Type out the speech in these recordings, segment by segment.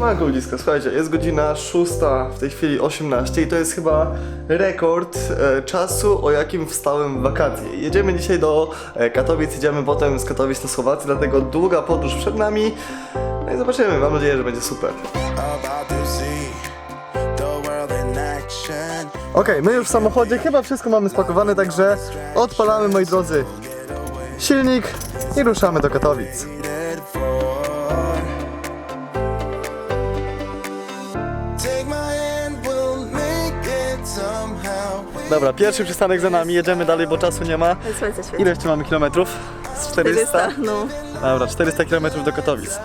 Siemanko ludziska, słuchajcie, jest godzina 6, w tej chwili 18 i to jest chyba rekord e, czasu, o jakim wstałem w wakacje. Jedziemy dzisiaj do e, Katowic, jedziemy potem z Katowic do Słowacji, dlatego długa podróż przed nami. No i zobaczymy, mam nadzieję, że będzie super. Okej, my już w samochodzie, chyba wszystko mamy spakowane, także odpalamy, moi drodzy, silnik i ruszamy do Katowic. Dobra, pierwszy przystanek za nami, jedziemy dalej, bo czasu nie ma. Słońce świeci. Ile jeszcze mamy kilometrów? Z 400? 400, no. Dobra, 400 km do Katowic.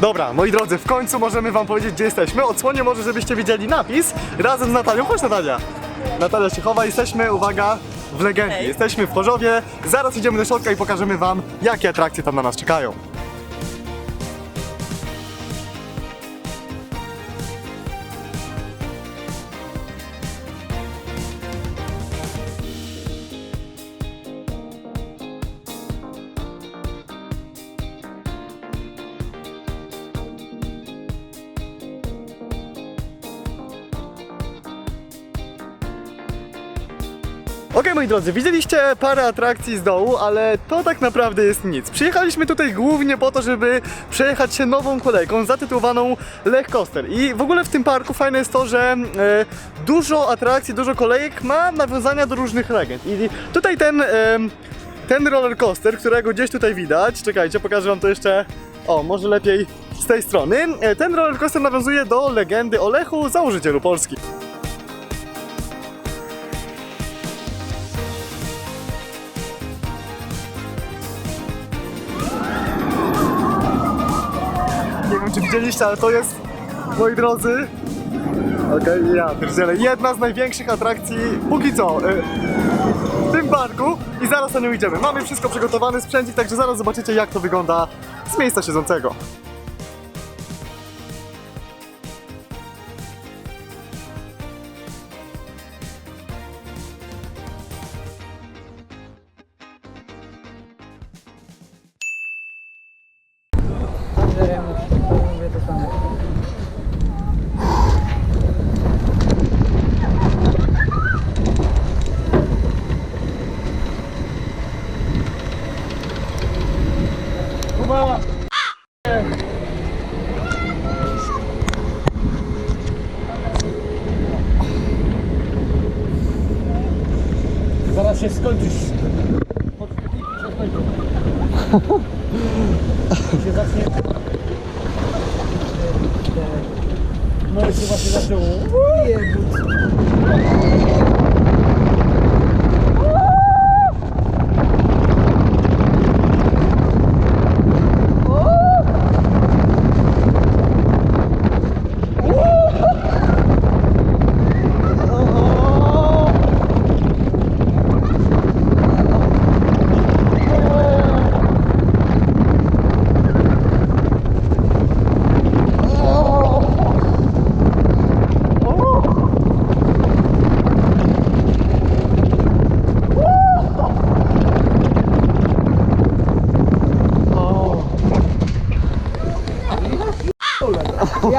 Dobra, moi drodzy, w końcu możemy wam powiedzieć, gdzie jesteśmy. Odsłonię może, żebyście widzieli napis razem z Natalią. Chodź Natalia. Natalia się chowa, jesteśmy, uwaga, w Legendii. Jesteśmy w Chorzowie. Zaraz idziemy do środka i pokażemy wam, jakie atrakcje tam na nas czekają. Okej, moi drodzy, widzieliście parę atrakcji z dołu, ale to tak naprawdę jest nic. Przyjechaliśmy tutaj głównie po to, żeby przejechać się nową kolejką zatytułowaną Lech Coaster. I w ogóle w tym parku fajne jest to, że e, dużo atrakcji, dużo kolejek ma nawiązania do różnych legend. I tutaj ten, e, ten roller coaster, którego gdzieś tutaj widać, czekajcie, pokażę wam to jeszcze, o, może lepiej z tej strony. E, ten roller coaster nawiązuje do legendy o Lechu, założycielu Polski. Ale to jest, moi drodzy, okej, ja pierdzielę, jedna z największych atrakcji póki co y, w tym parku i zaraz na nią idziemy. Mamy wszystko przygotowane, sprzęcik, także zaraz zobaczycie jak to wygląda z miejsca siedzącego. I się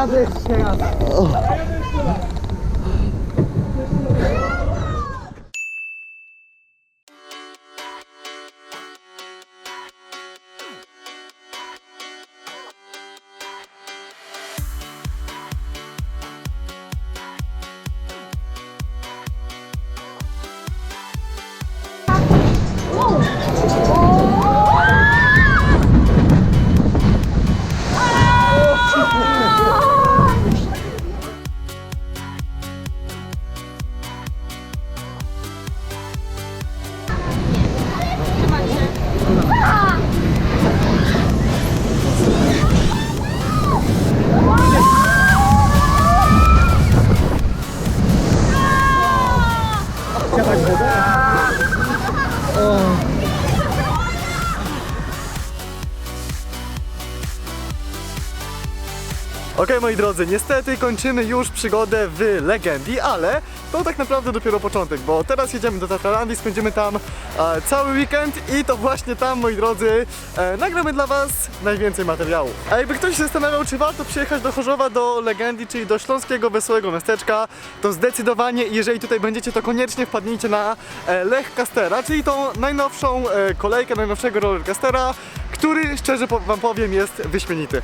zacznie. No i się właśnie zaczęło. Okej moi drodzy, niestety kończymy już przygodę w Legendii, ale to tak naprawdę dopiero początek, bo teraz jedziemy do Tatralandii, spędzimy tam cały weekend i to właśnie tam, moi drodzy, e, nagramy dla Was najwięcej materiału. A jakby ktoś się zastanawiał, czy warto przyjechać do Chorzowa, do Legendy, czyli do śląskiego wesołego miasteczka, to zdecydowanie, jeżeli tutaj będziecie, to koniecznie wpadnijcie na e, Lech Castera, czyli tą najnowszą e, kolejkę, najnowszego rollercoastera, który, szczerze Wam powiem, jest wyśmienity.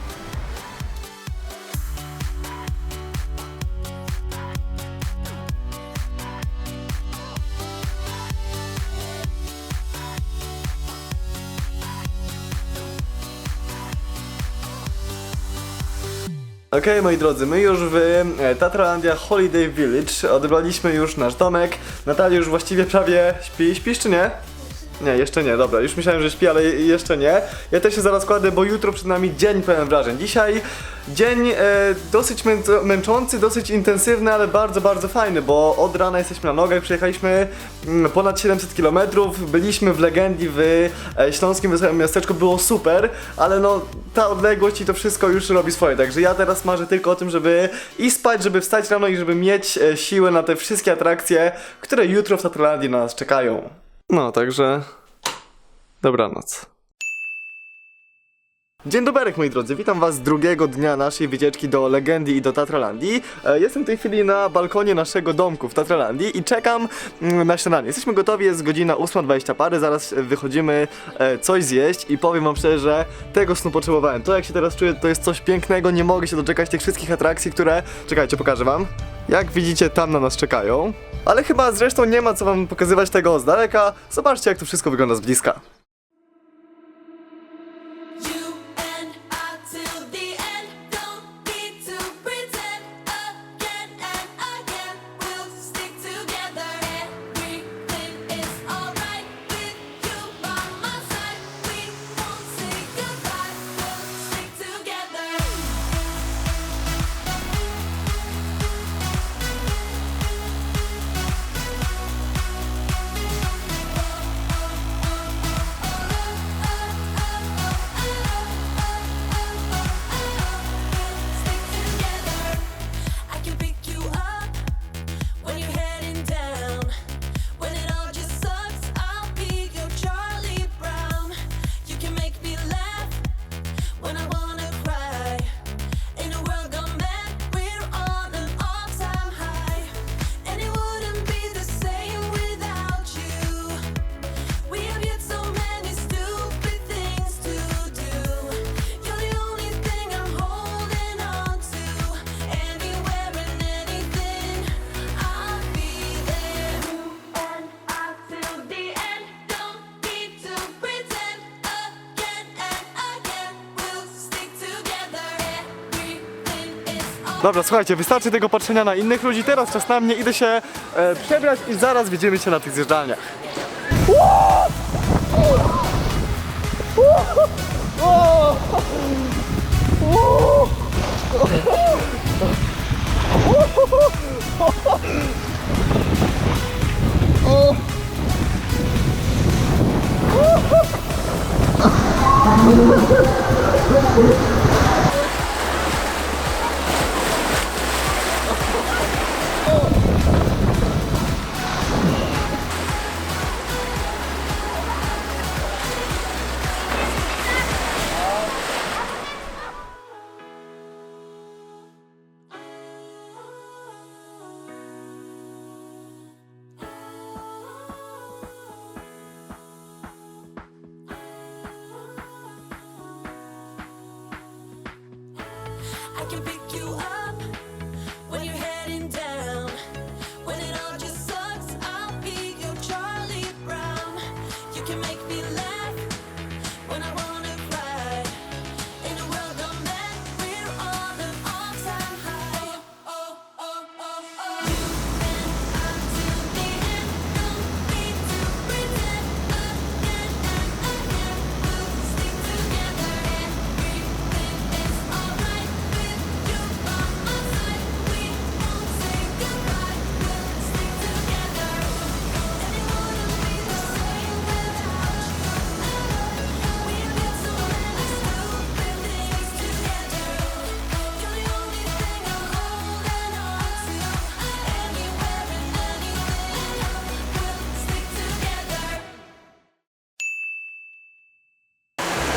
Okej, moi drodzy, my już w e, Tatralandia Holiday Village odebraliśmy już nasz domek. Natalia już właściwie prawie śpi. Śpisz czy nie? Nie, jeszcze nie, dobra, już myślałem, że śpi, ale je- jeszcze nie. Ja też się zaraz kładę, bo jutro przed nami dzień pełen wrażeń. Dzisiaj dzień e, dosyć męc- męczący, dosyć intensywny, ale bardzo, bardzo fajny, bo od rana jesteśmy na nogach, przejechaliśmy mm, ponad 700 km, byliśmy w Legendii w e, śląskim wesołym miasteczku, było super, ale no ta odległość i to wszystko już robi swoje, także ja teraz marzę tylko o tym, żeby i spać, żeby wstać rano i żeby mieć e, siłę na te wszystkie atrakcje, które jutro w Tatralandii na nas czekają. No, także dobranoc. Dzień dobry, moi drodzy, witam was drugiego dnia naszej wycieczki do Legendy i do Tatralandii. E, Jestem w tej chwili na balkonie naszego domku w Tatralandii i czekam mm, na śniadanie. Jesteśmy gotowi, jest godzina 8.20 pary, zaraz e, wychodzimy e, coś zjeść i powiem wam szczerze, że tego snu potrzebowałem. To jak się teraz czuję, to jest coś pięknego, nie mogę się doczekać tych wszystkich atrakcji, które... Czekajcie, pokażę wam. Jak widzicie, tam na nas czekają. Ale chyba zresztą nie ma co wam pokazywać tego z daleka. Zobaczcie, jak to wszystko wygląda z bliska. Dobra, słuchajcie, wystarczy tego patrzenia na innych ludzi, teraz czas na mnie, idę się e, przebrać i zaraz widzimy się na tych zjeżdżalniach.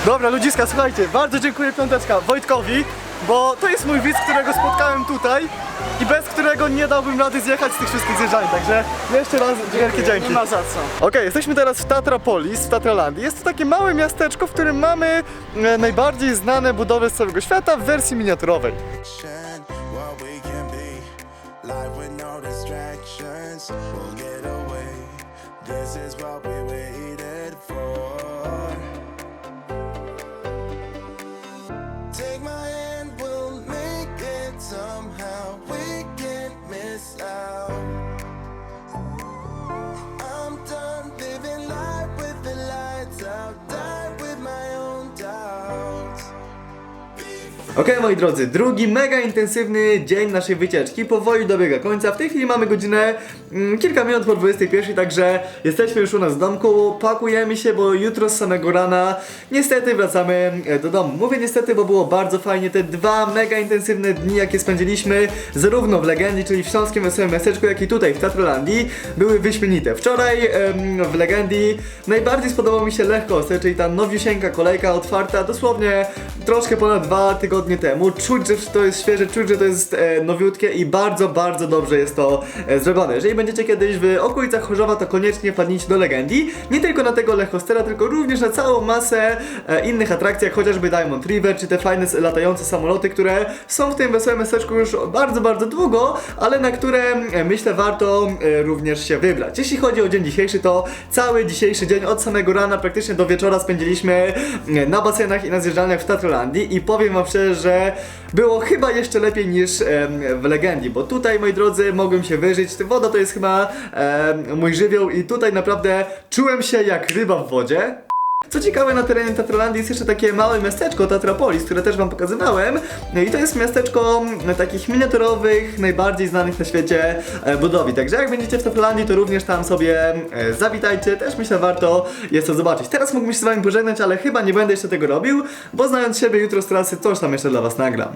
Dobra, ludziska, słuchajcie, bardzo dziękuję piąteczka Wojtkowi, bo to jest mój widz, którego spotkałem tutaj i bez którego nie dałbym rady zjechać z tych wszystkich zjeżdżań, także jeszcze raz wielkie dzięki. Nie ma za co. Okej, jesteśmy teraz w Tatrapolis, w Tatralandii. Jest to takie małe miasteczko, w którym mamy e, najbardziej znane budowy z całego świata w wersji miniaturowej. What we can be. Life with no distractions. We'll get away. This is what we waited for. Okej, moi drodzy, drugi mega intensywny dzień naszej wycieczki powoli dobiega końca. W tej chwili mamy godzinę mm, kilka minut po 21, także jesteśmy już u nas w domku, pakujemy się, bo jutro z samego rana niestety wracamy e, do domu. Mówię niestety, bo było bardzo fajnie. Te dwa mega intensywne dni, jakie spędziliśmy zarówno w Legendii, czyli w Śląskim Wesołym Miasteczku, jak i tutaj w Tatrolandii, były wyśmienite. Wczoraj em, w Legendii najbardziej spodobał mi się Lech Coaster, czyli ta nowiusieńka kolejka otwarta dosłownie troszkę ponad dwa tygodnie temu. Czuć, że to jest świeże, czuć, że to jest e, nowiutkie i bardzo, bardzo dobrze jest to e, zrobione. Jeżeli będziecie kiedyś w okolicach Chorzowa, to koniecznie wpadnijcie do Legendii. Nie tylko na tego Lech Coastera, tylko również na całą masę e, innych atrakcji, jak chociażby Diamond River, czy te fajne latające samoloty, które są w tym wesołym miasteczku już bardzo, bardzo długo, ale na które e, myślę warto e, również się wybrać. Jeśli chodzi o dzień dzisiejszy, to cały dzisiejszy dzień od samego rana praktycznie do wieczora spędziliśmy e, na basenach i na zjeżdżalniach w Tatrolandii i powiem wam szczerze, że było chyba jeszcze lepiej niż em, w Legendii, bo tutaj, moi drodzy, mogłem się wyżyć. Woda to jest chyba em, mój żywioł i tutaj naprawdę czułem się jak ryba w wodzie. Co ciekawe, na terenie Tatrolandii jest jeszcze takie małe miasteczko Tatrapolis, które też wam pokazywałem. No I to jest miasteczko mm, takich miniaturowych, najbardziej znanych na świecie e, budowli. Także jak będziecie w Tatrolandii, to również tam sobie e, zawitajcie. Też myślę, warto jest to zobaczyć. Teraz mógłbym się z wami pożegnać, ale chyba nie będę jeszcze tego robił, bo znając siebie, jutro z trasy coś tam jeszcze dla was nagram.